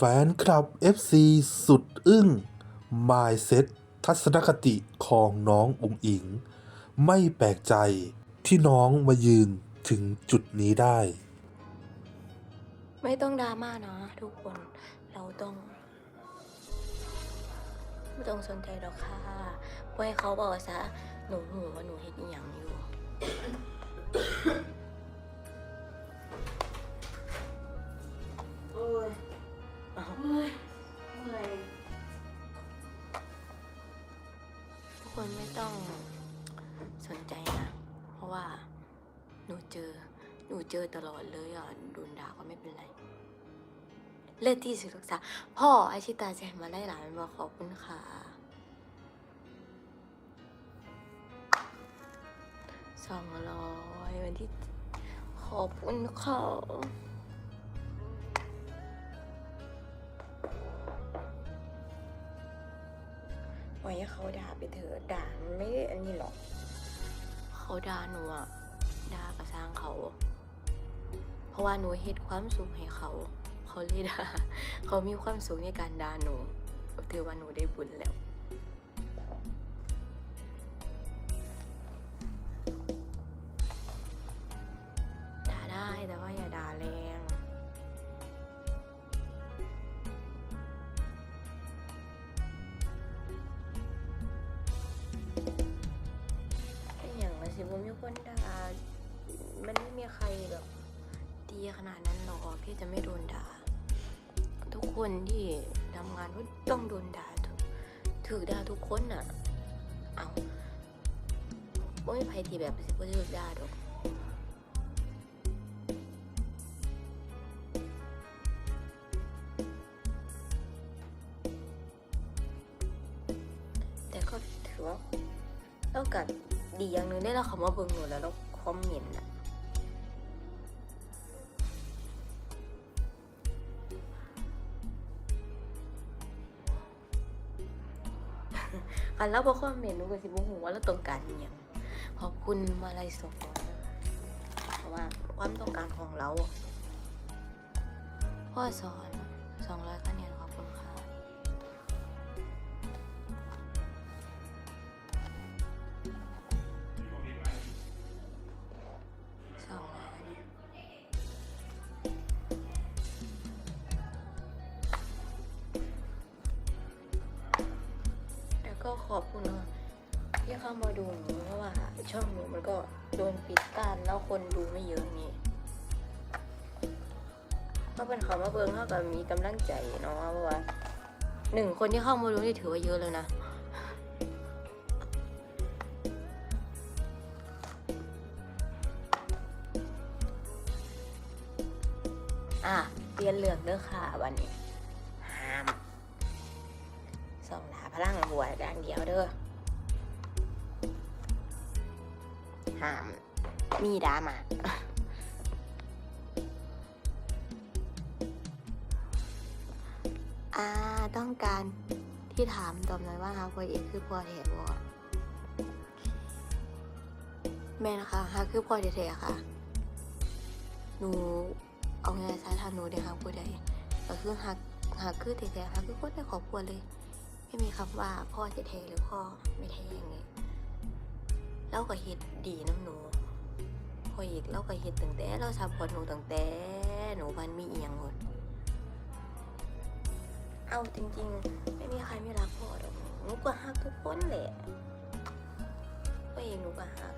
แฟนคลับ FC สุดอึ้งมายเซ็ตทัศนคติของน้องอุ๋งอิง ไม่แปลกใจที่น้องมายืนถึงจุดนี้ได้ ไม่ต้องดราม่านะทุกคนเราต้อง ไม่ต้องสนใจหรอกค่ะปล่อยเขาบอกซะหนูหูว่าหนูเห็นอหย่างอยู่ คนไม่ต้องสนใจนะ เพราะว่าหนูเจอ หนูเจอตลอดเลยอะโดนด่าก็ไม่เป็นไร เลือดที่ศึกษา พ่อไอชิตาแจกมาได้หลานบอกขอบคุณค่ะ สองร้อยวันที่ขอบคุณค่ะ ให้เขาด่าไปเถอะด่ามันไม่ได้อันนี้หรอก เขาด่าหนูอะด่ากระสร้างเขา เพราะว่าหนูเฮ็ดความสุขให้เขา เขาเลยด่าเขามีความสุขในการด่าหนูถือว่าหนูได้บุญแล้ว ใครแบบดีขนาดนั้นหรอกที่จะไม่โดนด่า ทุกคนที่ทำงานก็ต้องโดนด่าถูกถือด่าทุกคนน่ะ เอาไม่มีใครที่แบบสิบ่ถือด่าดอกแต่ก็ถือว่าเรากัดดีอย่างหนึ่งได้เราเขามาเบิ่งหนูแล้วเราคอมเมนต์อะ อันแล้วพอคอมเมนต์หนูก็สิบ่ฮู้ว่าเราต้องการอหยังขอบคุณมาลัยสองร้อยเพราะว่าความต้องการของเราพ่อสอน เข้ามาดูหนูเพราะว่าช่องหนูมันก็โดนปิดกั้นแล้วคนดูไม่เยอะนี่ก็เป็นเขามาเบิ้งเท่ากับมีกำลังใจเนาะเพราะว่าหนึ่งคนที่เข้ามาดูนี่ถือว่าเยอะแล้วนะอะเปลี่ยนเหลือกเด้อค่ะวันนี้ห้ามส่องหาพลังบวด้านเดียวเด้อามมีดรามาอ่าต้องการที่ถามตอบหน่อยว่าฮาคอยเอกคือพ่อแท้บ่แม่นะคะฮาคือพ่อแท้ๆค่ะ หนูเอาไงซะทางหนูเด้ครับผู้ใดก็คือหักหักคือแท้ๆหักคือคนในครอบครัวเลย ไม่มีคำว่าพ่อแท้ๆหรือพ่อไม่แท้อย่างนี้ เราก็เฮ็ดดีน้ำหนูพ่ออีกเราก็เฮ็ดตั้งแต่เราซัพพอร์ตหนูตั้งแต่หนูมันมีเอียงหมดเอาจริงๆ ไม่มีใครไม่รักพ่อหรอกหนูก็ฮักทุกคนแหละพ่อเองหนูก็ฮัก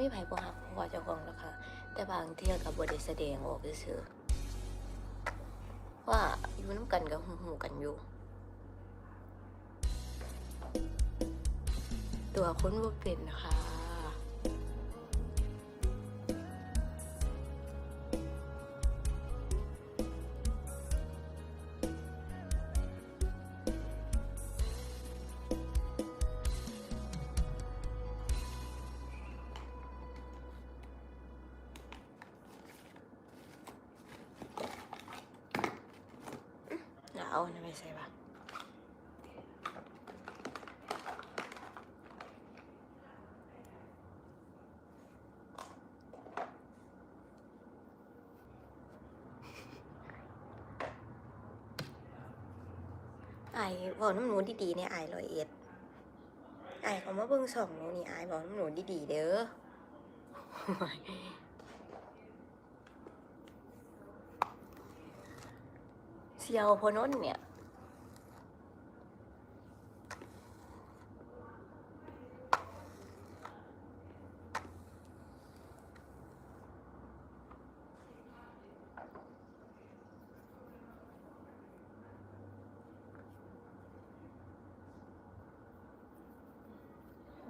มีไผ่บ่หักพอเจ้าของแล้วค่ะ แต่บางเที่ยกับบได้แสดงออกซื่อๆว่าอยู่น้ำกันกับหูๆกันอยู่ ตัวคนบ่เป็นนะคะ เอาอันนั้นไม่ใช่ปะไอ้บอกน้ำหนูดีๆเนี่ยไอ้รอยเอ็ดไอ้เขามาเบิ่งสองหนูนี่ไอ้บอกน้ำหนูดีๆเด้อ เซียวพอนนเนี่ย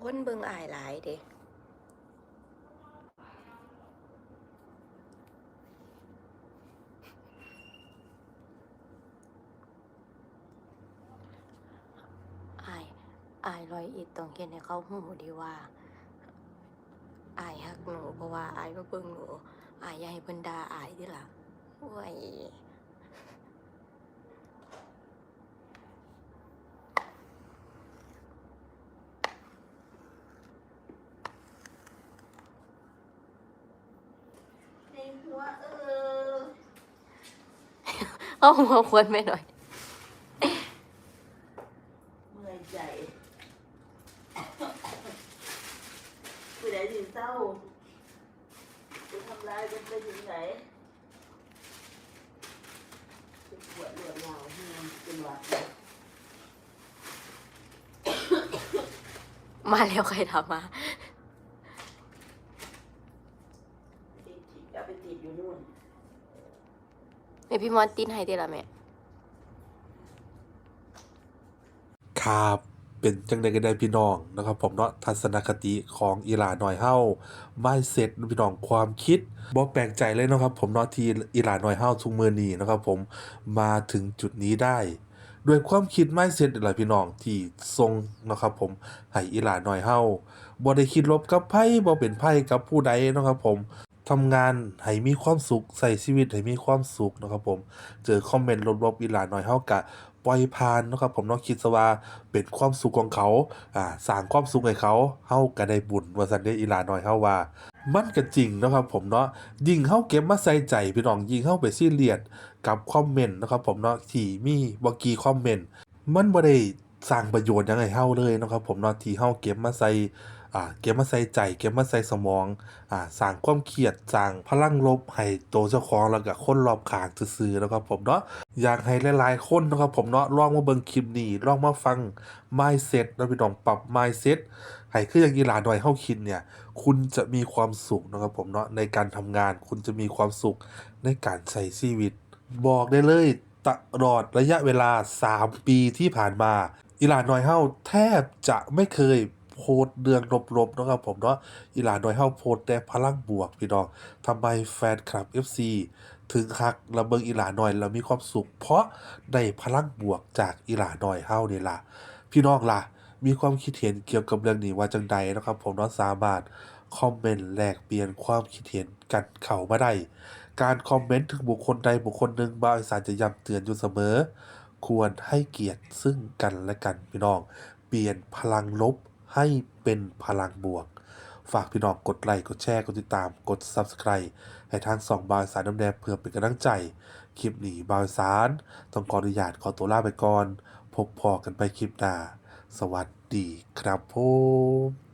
คนเบิ่งอายหลายเด้อาย อายร้อยเอ็ดต้องเขียนให้เขาหูดีว่าอายฮักหนูเพราะว่าอายมาเบิ่งหนูอายอย่าให้เพิ่นด่าอายเดิล่ะโอ้ยในหัวเออเอาหัวควนไปหน่อย เมื่อยใจ ผู้ใดถึงเศร้าจะทำร้ายกันไปถึงไหนจะปวดรวดเหงาที่มันเป็นหวัดเลยมาแล้วใครทำมาติดติดเอาไปติดอยู่นู่นแม่พี่มอนตินให้ได้ละแม่ ครับ เป็นจังใดก็ได้พี่น้องนะครับ ผมเนาะทัศนคติของอีหลาหน่อยเฮาไม่เสร็จพี่น้องความคิดบ่แปลกใจเลยนะครับ ผมเนาะที่อีหลาหน่อยเฮาทุกมือนี้นะครับ ผมมาถึงจุดนี้ได้ด้วยความคิดไม่เสร็จหลายพี่น้องที่ทรงนะครับ ผมให้อีหลาหน่อยเฮาบ่ได้คิดลบกับไผบ่เป็นไผกับผู้ใดนะครับ ผมทำงานให้มีความสุขใส่ชีวิตให้มีความสุขนะครับ ผม เจอคอมเมนต์ลบๆอีหลาหน่อยเฮากะ ปล่อยผ่านนะครับผมเนาะคิดซะว่าเป็นความสุขของเขาอ่าสร้างความสุขให้เขาเฮาก็ได้บุญว่าซั่นเด้อีหลาหน่อยเฮาว่า มันก็จริงนะครับผมเนาะยิ่งเฮาเก็บมาใส่ใจพี่น้องยิ่งเฮาไปซีเรียสกับคอมเมนต์นะครับผมเนาะที่มีบ่กี่คอมเมนต์มันบ่ได้สร้างประโยชน์ยังให้เฮาเลยนะครับผมเนาะที่เฮาเก็บมาใส่ อ่าเก็บมาใส่ใจ เก็บมาใส่สมองอ่าสร้างความเครียดสร้างพลังลบให้ตัวเจ้าของแล้วก็คนรอบข้างซื่อๆเนาะครับผมเนาะอยากให้หลายๆคนนะครับผมเนาะลองมาเบิ่งคลิปนี้ลองมาฟัง mindset แล้วพี่น้องปรับ mindset ให้คืออย่างกีฬาหน่อยเฮาคิดเนี่ย คุณจะมีความสุขนะครับผมเนาะในการทำงาน คุณจะมีความสุขในการใช้ชีวิต บอกได้เลยตลอดระยะเวลา 3 ปีที่ผ่านมาอีหลาน้อยเฮาแทบจะไม่เคย โพสเรื่องลบๆนะครับผมเนาะอีหลาน้อยเฮาโพสแต่พลังบวกพี่น้องทำไมแฟนคลับ FC ถึงฮักและเบิงอีหลาน้อยแล้วมีความสุข เพราะได้พลังบวกจากอีหลาน้อยเฮานี่ล่ะพี่น้องล่ะมีความคิดเห็นเกี่ยวกับเรื่องนี้ว่าจังใดนะครับ ผมเนาะสามารถคอมเมนต์แลกเปลี่ยนความคิดเห็นกันเข้ามาได้ การคอมเมนต์ถึงบุคคลใดบุคคลหนึ่งบาวอีสานจะย้ำเตือนอยู่เสมอ ควรให้เกียรติซึ่งกันและกันพี่น้อง เปลี่ยนพลังลบ ให้เป็นพลังบวก ฝากพี่น้องกดไลค์กดแชร์กดติดตามกด Subscribe ให้ทางสองบาวอีสานน้ำแดงเพื่อเป็นกำลังใจ คลิปนี้บาวอีสานต้องขออนุญาตขอตัวลาไปก่อน พบพอกันไปคลิปหน้า สวัสดีครับผม